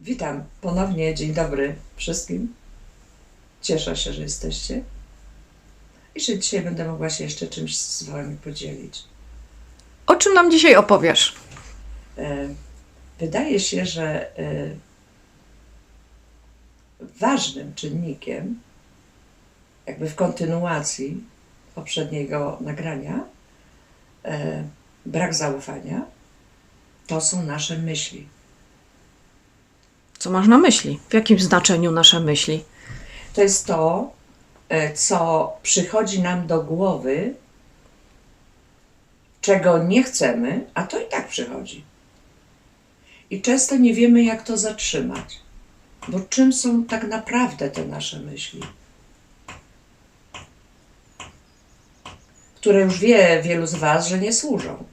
Witam ponownie, dzień dobry wszystkim. Cieszę się, że jesteście i że dzisiaj będę mogła się jeszcze czymś z Wami podzielić. O czym nam dzisiaj opowiesz? E, Wydaje się, że e, ważnym czynnikiem, jakby w kontynuacji poprzedniego nagrania, e, brak zaufania, to są nasze myśli. Co masz na myśli? W jakim znaczeniu nasze myśli? To jest to, e, co przychodzi nam do głowy, czego nie chcemy, a to i tak przychodzi. I często nie wiemy, jak to zatrzymać. Bo czym są tak naprawdę te nasze myśli? Które już wie wielu z Was, że nie służą.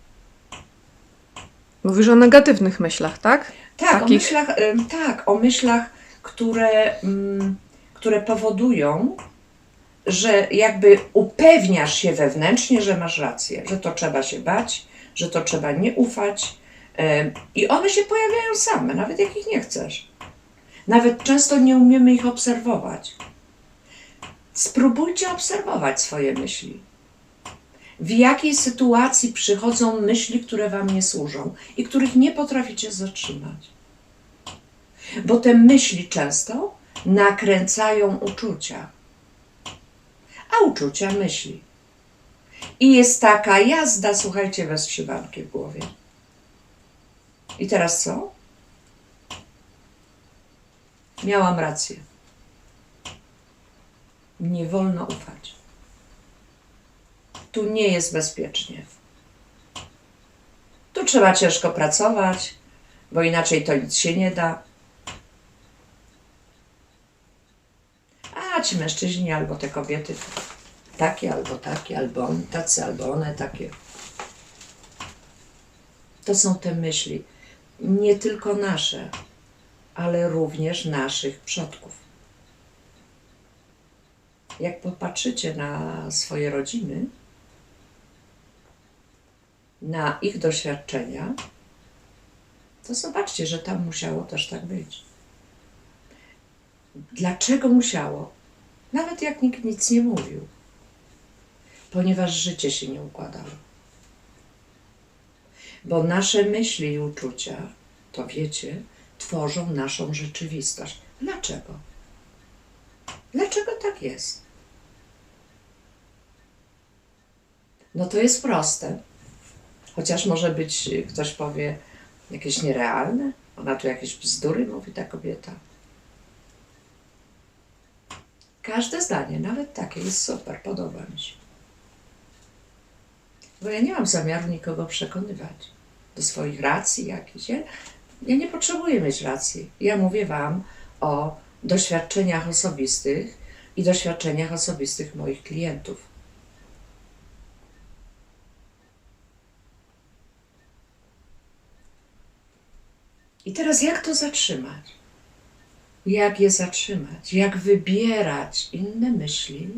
Mówisz o negatywnych myślach, tak? Tak, o Takich? myślach, em, tak, o myślach, które, mm, które powodują, że jakby upewniasz się wewnętrznie, że masz rację, że to trzeba się bać, że to trzeba nie ufać. I one się pojawiają same, nawet jak ich nie chcesz. Nawet często nie umiemy ich obserwować. Spróbujcie obserwować swoje myśli. W jakiej sytuacji przychodzą myśli, które Wam nie służą i których nie potraficie zatrzymać? Bo te myśli często nakręcają uczucia, a uczucia myśli. I jest taka jazda, słuchajcie, bez szywanki w głowie. I teraz co? Miałam rację. Nie wolno ufać. Tu nie jest bezpiecznie. Tu trzeba ciężko pracować, bo inaczej to nic się nie da. A ci mężczyźni albo te kobiety takie, albo takie, albo oni tacy, albo one takie. To są te myśli, nie tylko nasze, ale również naszych przodków. Jak popatrzycie na swoje rodziny, na ich doświadczenia, to zobaczcie, że tam musiało też tak być. Dlaczego musiało? Nawet jak nikt nic nie mówił. Ponieważ życie się nie układało. Bo nasze myśli i uczucia, to wiecie, tworzą naszą rzeczywistość. Dlaczego? Dlaczego tak jest? No to jest proste. Chociaż może być, y, ktoś powie, jakieś nierealne. Ona tu jakieś bzdury mówi, ta kobieta. Każde zdanie, nawet takie, jest super, podoba mi się. Bo ja nie mam zamiaru nikogo przekonywać do swoich racji jakichś. Ja, ja nie potrzebuję mieć racji. Ja mówię Wam o doświadczeniach osobistych i doświadczeniach osobistych moich klientów. I teraz jak to zatrzymać? Jak je zatrzymać? Jak wybierać inne myśli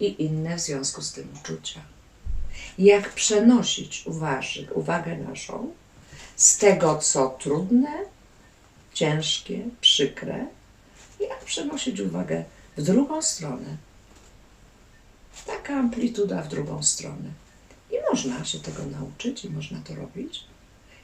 i inne w związku z tym uczucia? Jak przenosić uważy, uwagę naszą z tego, co trudne, ciężkie, przykre, jak przenosić uwagę w drugą stronę? Taka amplituda w drugą stronę. I można się tego nauczyć, i można to robić.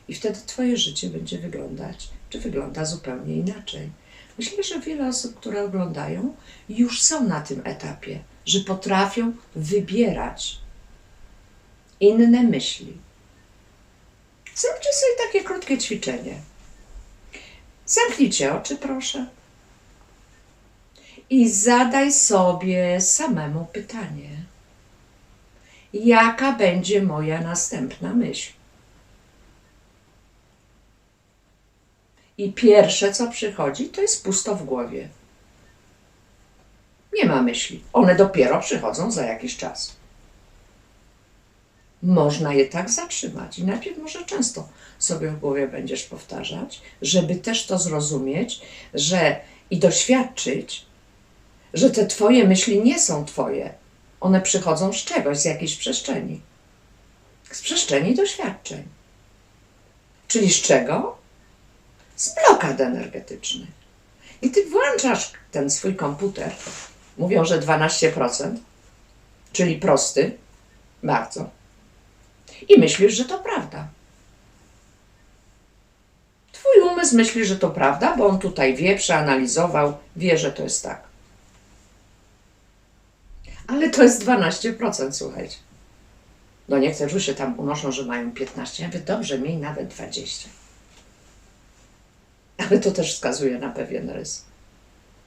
I wtedy Twoje życie będzie wyglądać, czy wygląda zupełnie inaczej. Myślę, że wiele osób, które oglądają, już są na tym etapie, że potrafią wybierać inne myśli. Zróbcie sobie takie krótkie ćwiczenie. Zamknijcie oczy, proszę. I zadaj sobie samemu pytanie: jaka będzie moja następna myśl? I pierwsze, co przychodzi, to jest pusto w głowie. Nie ma myśli. One dopiero przychodzą za jakiś czas. Można je tak zatrzymać i najpierw może często sobie w głowie będziesz powtarzać, żeby też to zrozumieć, że i doświadczyć, że te Twoje myśli nie są Twoje. One przychodzą z czegoś, z jakiejś przestrzeni. Z przestrzeni doświadczeń. Czyli z czego? Z blokad energetycznych. I ty włączasz ten swój komputer, mówią, że 12%, czyli prosty, bardzo. I myślisz, że to prawda. Twój umysł myśli, że to prawda, bo on tutaj wie, przeanalizował, wie, że to jest tak. Ale to jest 12%, słuchajcie. No niektórzy się tam unoszą, że mają 15. Ja mówię, dobrze, miej nawet 20. Ale to też wskazuje na pewien rys.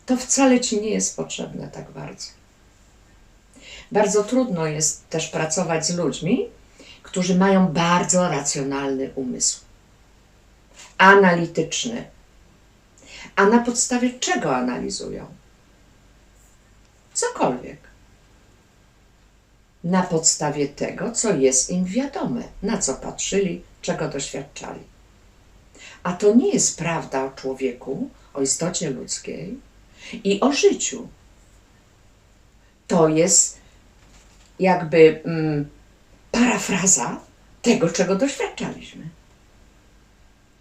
To wcale ci nie jest potrzebne tak bardzo. Bardzo trudno jest też pracować z ludźmi, którzy mają bardzo racjonalny umysł, analityczny. A na podstawie czego analizują? Cokolwiek. Na podstawie tego, co jest im wiadome, na co patrzyli, czego doświadczali. A to nie jest prawda o człowieku, o istocie ludzkiej i o życiu. To jest jakby mm, parafraza tego, czego doświadczaliśmy.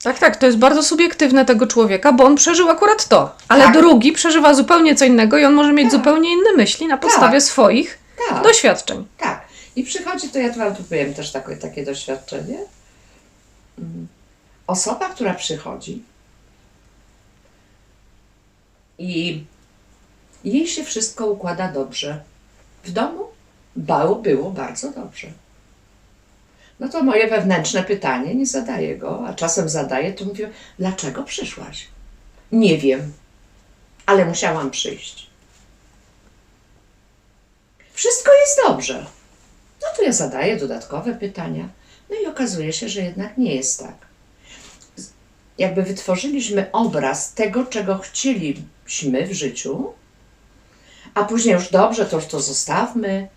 Tak, tak, to jest bardzo subiektywne tego człowieka, bo on przeżył akurat to, ale Tak. drugi przeżywa zupełnie co innego i on może mieć Tak. zupełnie inne myśli na podstawie swoich Tak, doświadczeń. tak. I przychodzi, to ja wam tu powiem też takie, takie doświadczenie. Mm. Osoba, która przychodzi i jej się wszystko układa dobrze. W domu bało było bardzo dobrze. No to moje wewnętrzne pytanie, nie zadaję go, a czasem zadaję, to mówię, dlaczego przyszłaś? Nie wiem, ale musiałam przyjść. Wszystko jest dobrze. No to ja zadaję dodatkowe pytania. No i okazuje się, że jednak nie jest tak. Jakby wytworzyliśmy obraz tego, czego chcieliśmy w życiu, a później już dobrze, to już to zostawmy,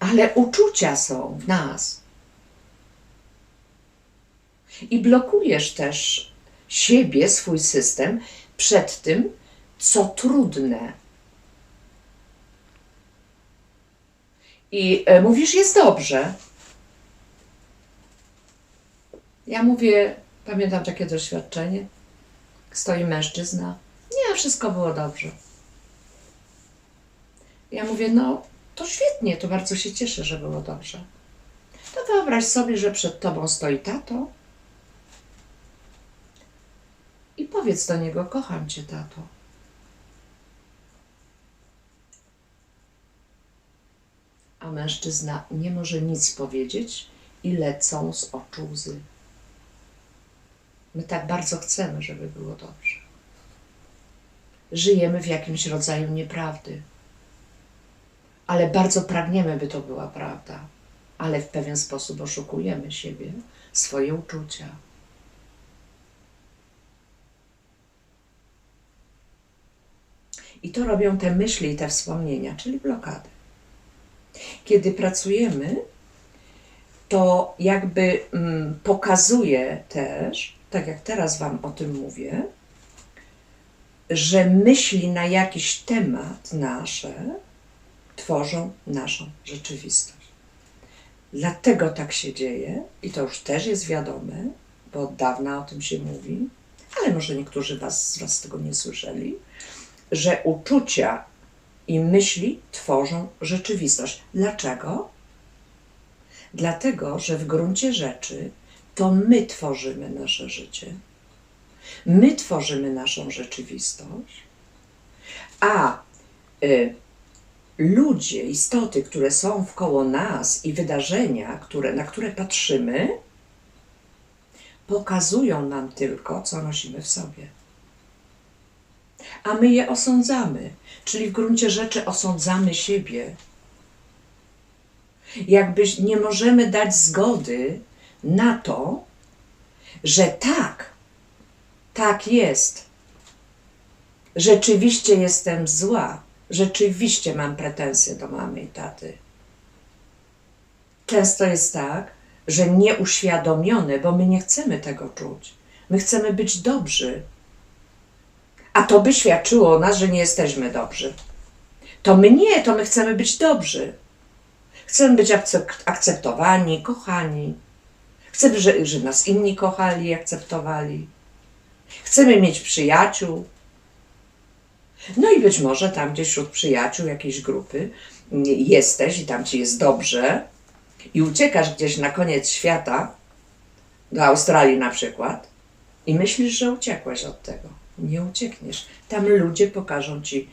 ale uczucia są w nas. I blokujesz też siebie, swój system przed tym, co trudne. I e, mówisz, jest dobrze. Ja mówię, pamiętam takie doświadczenie. Stoi mężczyzna. Nie, wszystko było dobrze. Ja mówię, no to świetnie, to bardzo się cieszę, że było dobrze. To wyobraź sobie, że przed tobą stoi tato i powiedz do niego, kocham cię, tato. A mężczyzna nie może nic powiedzieć i lecą z oczu łzy. My tak bardzo chcemy, żeby było dobrze. Żyjemy w jakimś rodzaju nieprawdy, ale bardzo pragniemy, by to była prawda, ale w pewien sposób oszukujemy siebie, swoje uczucia. I to robią te myśli i te wspomnienia, czyli blokady. Kiedy pracujemy, to jakby mm, pokazuje też, tak jak teraz Wam o tym mówię, że myśli na jakiś temat nasze tworzą naszą rzeczywistość. Dlatego tak się dzieje, i to już też jest wiadome, bo od dawna o tym się mówi, ale może niektórzy was, z Was tego nie słyszeli, że uczucia i myśli tworzą rzeczywistość. Dlaczego? Dlatego, że w gruncie rzeczy to my tworzymy nasze życie. My tworzymy naszą rzeczywistość, a y, ludzie, istoty, które są wkoło nas i wydarzenia, które, na które patrzymy, pokazują nam tylko, co nosimy w sobie. A my je osądzamy, czyli w gruncie rzeczy osądzamy siebie. Jakby nie możemy dać zgody na to, że tak, tak jest. Rzeczywiście jestem zła. Rzeczywiście mam pretensje do mamy i taty. Często jest tak, że nieuświadomione, bo my nie chcemy tego czuć. My chcemy być dobrzy. A to by świadczyło o nas, że nie jesteśmy dobrzy. To my nie, to my chcemy być dobrzy. Chcemy być akcep- akceptowani, kochani. Chcemy, że, że nas inni kochali i akceptowali. Chcemy mieć przyjaciół. No i być może tam gdzieś wśród przyjaciół jakiejś grupy mm, jesteś i tam ci jest dobrze i uciekasz gdzieś na koniec świata, do Australii na przykład, i myślisz, że uciekłeś od tego. Nie uciekniesz. Tam ludzie pokażą ci,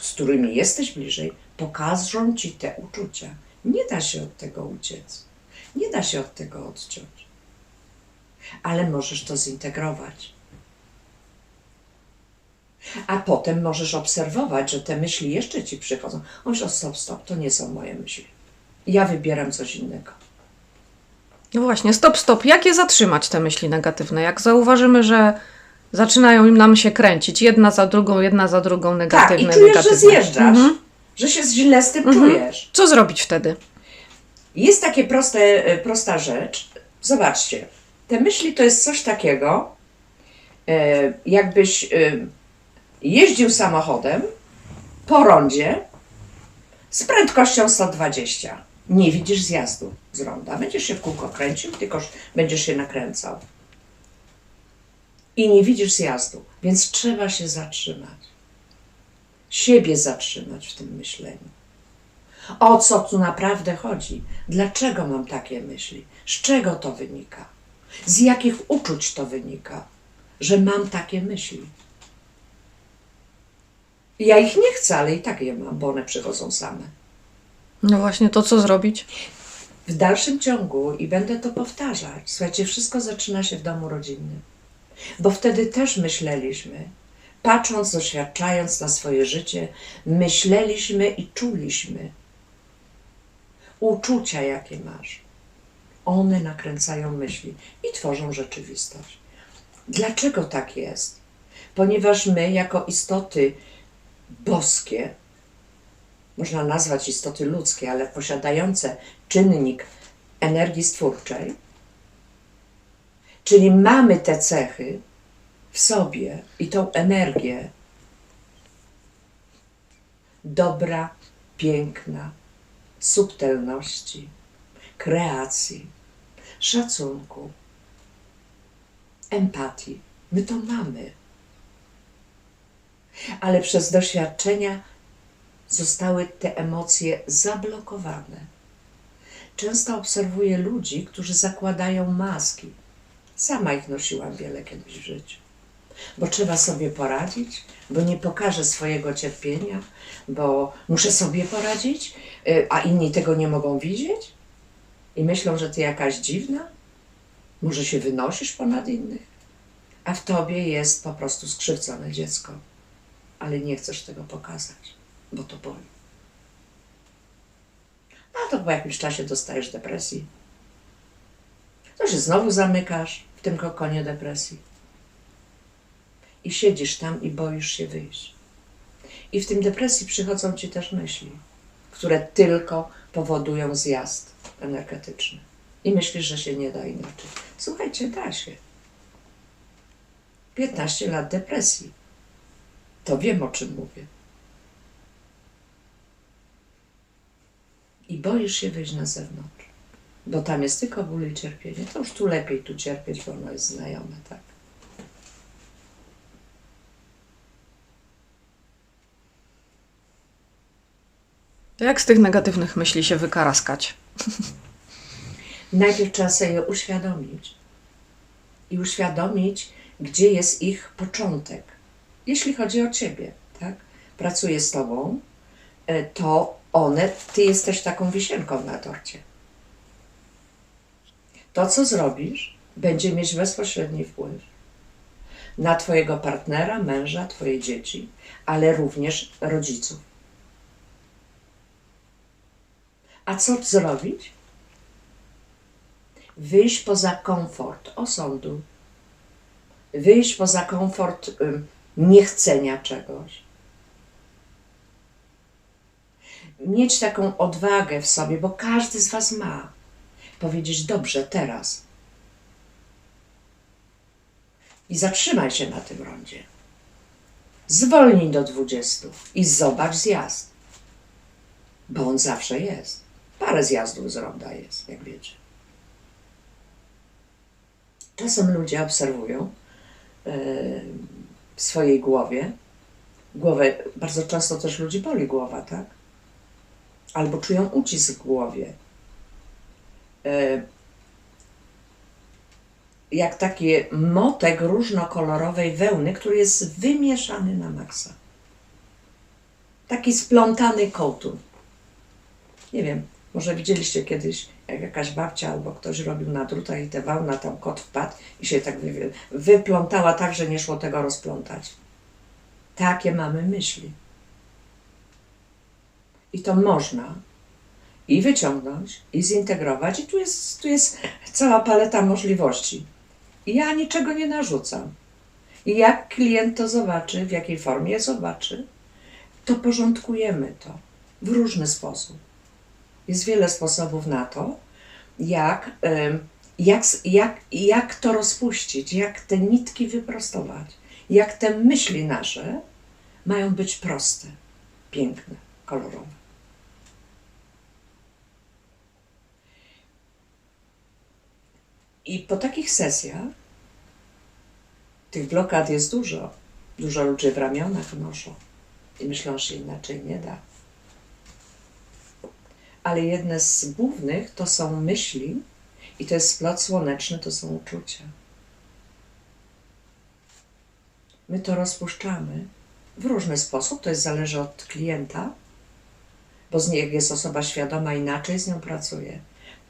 z którymi jesteś bliżej, pokażą ci te uczucia. Nie da się od tego uciec. Nie da się od tego odciąć. Ale możesz to zintegrować. A potem możesz obserwować, że te myśli jeszcze ci przychodzą. Mówisz, o stop, stop, to nie są moje myśli. Ja wybieram coś innego. No właśnie, stop, stop. Jak je zatrzymać, te myśli negatywne? Jak zauważymy, że zaczynają im nam się kręcić, jedna za drugą, jedna za drugą, Tak, negatywne, i czujesz, że negatywne. zjeżdżasz. Mhm. Że się źle z tym czujesz. Co zrobić wtedy? Jest takie proste, e, prosta rzecz. Zobaczcie, te myśli to jest coś takiego, e, jakbyś e, jeździł samochodem po rondzie z prędkością 120. Nie widzisz zjazdu z ronda. Będziesz się w kółko kręcił, tylko będziesz się nakręcał. I nie widzisz zjazdu, więc trzeba się zatrzymać. Siebie zatrzymać w tym myśleniu. O co tu naprawdę chodzi? Dlaczego mam takie myśli? Z czego to wynika? Z jakich uczuć to wynika, że mam takie myśli? Ja ich nie chcę, ale i tak je mam, bo one przychodzą same. No właśnie, to co zrobić? W dalszym ciągu, i będę to powtarzać, słuchajcie, wszystko zaczyna się w domu rodzinnym. Bo wtedy też myśleliśmy, patrząc, doświadczając na swoje życie, myśleliśmy i czuliśmy. Uczucia, jakie masz, one nakręcają myśli i tworzą rzeczywistość. Dlaczego tak jest? Ponieważ my, jako istoty boskie, można nazwać istoty ludzkie, ale posiadające czynnik energii stwórczej, czyli mamy te cechy w sobie i tą energię dobra, piękna, subtelności, kreacji, szacunku, empatii. My to mamy. Ale przez doświadczenia zostały te emocje zablokowane. Często obserwuję ludzi, którzy zakładają maski. Sama ich nosiłam wiele kiedyś w życiu. Bo trzeba sobie poradzić, bo nie pokażę swojego cierpienia, bo muszę sobie poradzić, y, a inni tego nie mogą widzieć i myślą, że ty jakaś dziwna. Może się wynosisz ponad innych, a w tobie jest po prostu skrzywdzone dziecko, ale nie chcesz tego pokazać bo to boli. A to po jakimś czasie dostajesz depresji. To się znowu zamykasz w tym kokonie depresji. I siedzisz tam i boisz się wyjść. I w tym depresji przychodzą ci też myśli, które tylko powodują zjazd energetyczny. I myślisz, że się nie da inaczej. Słuchajcie, da się. 15 lat depresji. To wiem, o czym mówię. i boisz się wyjść na zewnątrz, bo tam jest tylko ból i cierpienie, to już tu lepiej tu cierpieć, bo ono jest znajome, tak? Jak z tych negatywnych myśli się wykaraskać? Najpierw trzeba sobie je uświadomić i uświadomić, gdzie jest ich początek, jeśli chodzi o ciebie, tak? Pracuję z tobą, e, to one, ty jesteś taką wisienką na torcie. To, co zrobisz, będzie mieć bezpośredni wpływ na Twojego partnera, męża, Twoje dzieci, ale również rodziców. A co zrobić? Wyjść poza komfort osądu, wyjść poza komfort niechcenia czegoś mieć taką odwagę w sobie, bo każdy z Was ma. Powiedzieć dobrze, teraz. I zatrzymaj się na tym rondzie. Zwolnij do 20 i zobacz zjazd. Bo on zawsze jest. Parę zjazdów z ronda jest, jak wiecie. Czasem ludzie obserwują, w swojej głowie. Głowę, bardzo często też ludzi boli głowa, tak? Albo czują ucisk w głowie. E, jak taki motek różnokolorowej wełny, który jest wymieszany na maksa. Taki splątany kołtun. Nie wiem, może widzieliście kiedyś, jak jakaś babcia albo ktoś robił na drutach i te wełna tam kot wpadł i się tak wy, wyplątała tak, że nie szło tego rozplątać. Takie mamy myśli. I to można i wyciągnąć, i zintegrować, i tu jest, tu jest cała paleta możliwości. I ja niczego nie narzucam. I jak klient to zobaczy, w jakiej formie zobaczy, to porządkujemy to w różny sposób. Jest wiele sposobów na to, jak, jak, jak, jak to rozpuścić, jak te nitki wyprostować, jak te myśli nasze mają być proste, piękne, kolorowe. I po takich sesjach tych blokad jest dużo. Dużo ludzi w ramionach noszą i myślą, że inaczej nie da. Ale jedne z głównych to są myśli i to jest splot słoneczny, to są uczucia. My to rozpuszczamy w różny sposób, to jest zależy od klienta, bo z niej jest osoba świadoma, inaczej z nią pracuje.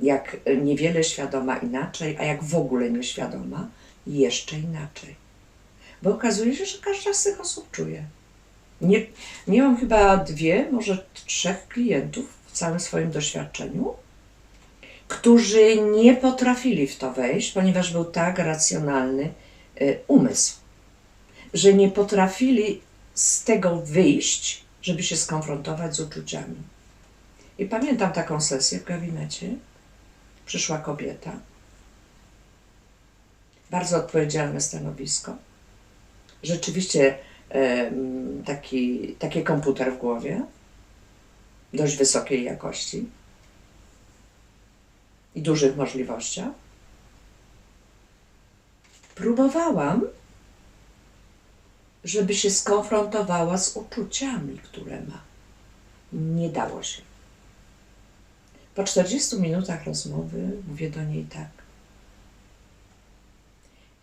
Jak niewiele świadoma, inaczej, a jak w ogóle nieświadoma, jeszcze inaczej. Bo okazuje się, że każda z tych osób czuje. Nie, mam chyba dwie, może trzech klientów całym swoim doświadczeniu, którzy nie potrafili w to wejść, ponieważ był tak racjonalny y, umysł, że nie potrafili z tego wyjść, żeby się skonfrontować z uczuciami. I pamiętam taką sesję w gabinecie. Przyszła kobieta, bardzo odpowiedzialne stanowisko. Rzeczywiście taki, taki komputer w głowie, dość wysokiej jakości i dużych możliwościach. Próbowałam, żeby się skonfrontowała z uczuciami, które ma. Nie dało się. Po 40 minutach rozmowy mówię do niej tak.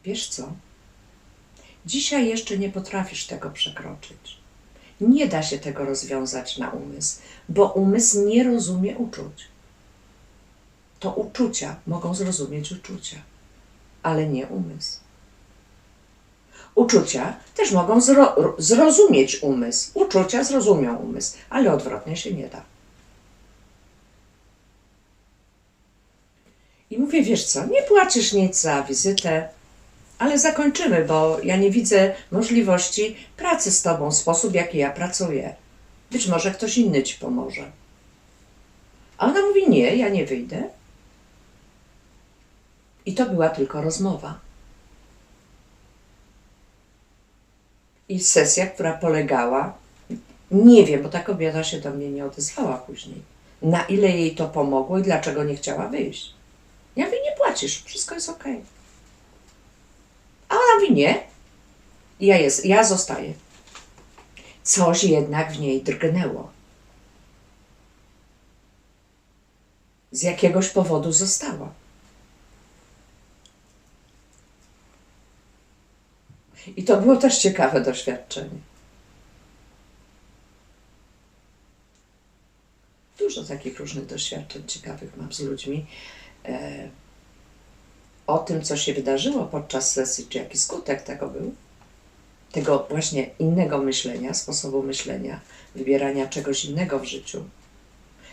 Wiesz co? Dzisiaj jeszcze nie potrafisz tego przekroczyć. Nie da się tego rozwiązać na umysł, bo umysł nie rozumie uczuć. To uczucia mogą zrozumieć uczucia, ale nie umysł. Uczucia też mogą zro- zrozumieć umysł. Uczucia zrozumią umysł, ale odwrotnie się nie da. I mówię, wiesz co, nie płacisz nic za wizytę, ale zakończymy, bo ja nie widzę możliwości pracy z tobą sposób, w jaki ja pracuję. Być może ktoś inny ci pomoże. A ona mówi, nie, ja nie wyjdę. I to była tylko rozmowa. I sesja, która polegała, nie wiem, bo ta kobieta się do mnie nie odezwała później, na ile jej to pomogło i dlaczego nie chciała wyjść. Ja mówię, nie płacisz, wszystko jest okej. A ona mówi, nie. Ja, jest, ja zostaję. Coś jednak w niej drgnęło. Z jakiegoś powodu została. I to było też ciekawe doświadczenie. Dużo takich różnych doświadczeń ciekawych mam z ludźmi. O tym, co się wydarzyło podczas sesji, czy jaki skutek tego był, tego właśnie innego myślenia, sposobu myślenia, wybierania czegoś innego w życiu.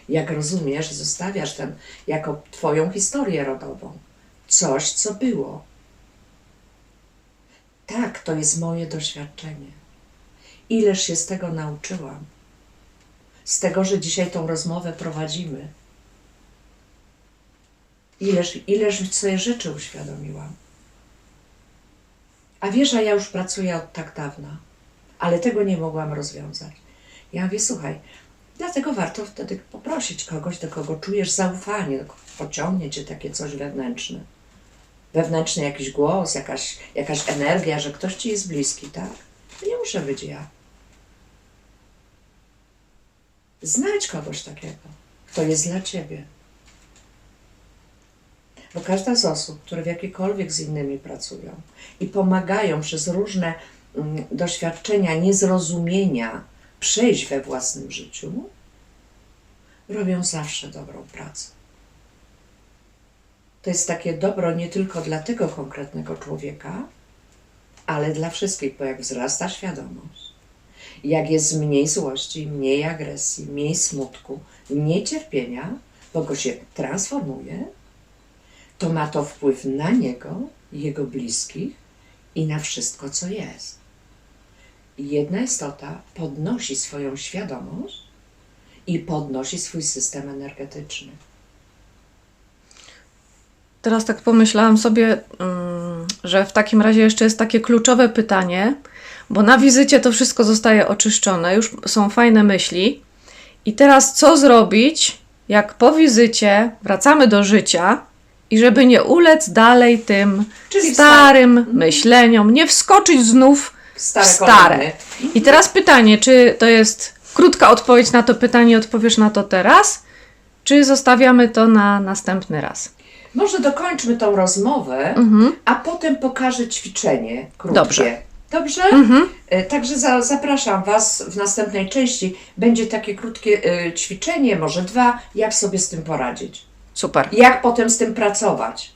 Jak rozumiesz, zostawiasz ten jako Twoją historię rodową. Coś, co było. Tak, to jest moje doświadczenie. Ileż się z tego nauczyłam. Z tego, że dzisiaj tą rozmowę prowadzimy. Ileż, ileż sobie rzeczy uświadomiłam. A wiesz, a ja już pracuję od tak dawna, ale tego nie mogłam rozwiązać. Ja mówię, słuchaj, dlatego warto wtedy poprosić kogoś, do kogo czujesz zaufanie, pociągnie cię takie coś wewnętrzne. wewnętrzny jakiś głos, jakaś, jakaś energia, że ktoś ci jest bliski, tak? Nie muszę być ja. Znajdź kogoś takiego, kto jest dla ciebie. Bo każda z osób, które w jakikolwiek z innymi pracują i pomagają przez różne mm, doświadczenia niezrozumienia przejść we własnym życiu, robią zawsze dobrą pracę. To jest takie dobro nie tylko dla tego konkretnego człowieka, ale dla wszystkich, bo jak wzrasta świadomość, jak jest mniej złości, mniej agresji, mniej smutku, mniej cierpienia, bo go się transformuje, to ma to wpływ na niego, jego bliskich i na wszystko, co jest. Jedna istota podnosi swoją świadomość i podnosi swój system energetyczny. Teraz tak pomyślałam sobie, mm, że w takim razie jeszcze jest takie kluczowe pytanie, bo na wizycie to wszystko zostaje oczyszczone, już są fajne myśli. I teraz co zrobić, jak po wizycie wracamy do życia i żeby nie ulec dalej tym Czyli starym myśleniom, nie wskoczyć znów w Stare stare. kolejny. I teraz pytanie, czy to jest krótka odpowiedź na to pytanie, odpowiesz na to teraz, czy zostawiamy to na następny raz? Może dokończmy tą rozmowę, Mhm. a potem pokażę ćwiczenie krótkie. Dobrze. Dobrze? Mhm. E, Także za, zapraszam Was w następnej części. Będzie takie krótkie e, ćwiczenie, może dwa, jak sobie z tym poradzić. Super. Jak potem z tym pracować.